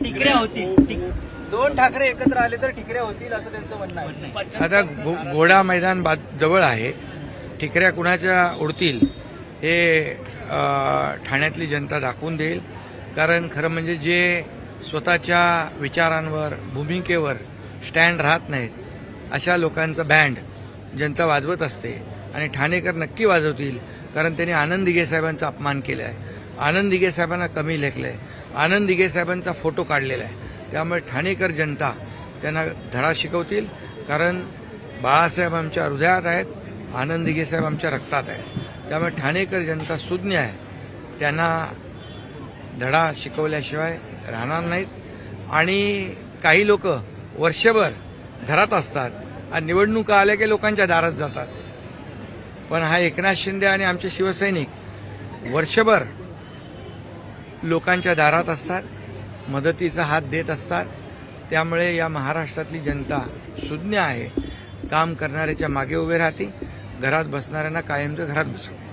टिकऱ्या होतील टिक- दोन ठाकरे एकत्र आले तर ठिकऱ्या होतील असं त्यांचं म्हणणं आहे. आता घो घोडा मैदान जवळ आहे. ठिकऱ्या कुणाच्या उडतील हे ठाण्यातली जनता दाखवून देईल. कारण खरं म्हणजे जे स्वतःच्या विचारांवर भूमिकेवर स्टँड राहत नाहीत अशा लोकांचा बँड जनता वाजवत असते आणि ठाणेकर नक्की वाजवतील. कारण त्यांनी आनंद दिघे साहेबांचा अपमान केला आहे आनंद दिघे साहेबांना कमी लेखलं आहे आनंद दिघे साहेबांचा फोटो काढलेला आहे. त्यामुळे ठाणेकर जनता त्यांना धडा शिकवतील कारण बाळासाहेब आमच्या हृदयात आहेत आनंद दिघे साहेब आमच्या रक्तात आहेत. त्यामुळे ठाणेकर जनता सुज्ञ आहे. त्यांना धडा शिकवल्याशिवाय राहणार नाहीत. आणि काही लोक वर्षभर घरात असतात. आणि निवडणुका आल्या की लोकांच्या दारात जातात. पण हा एकनाथ शिंदे आणि आमचे शिवसैनिक वर्षभर लोकांच्या दारात असतात मदतीचा हात देत असतात. त्यामुळे या महाराष्ट्रातली जनता सुज्ञ आहे. काम करणाऱ्याच्या मागे उभे राहते. घरात बसणाऱ्यांना कायमचं घरात बसवते.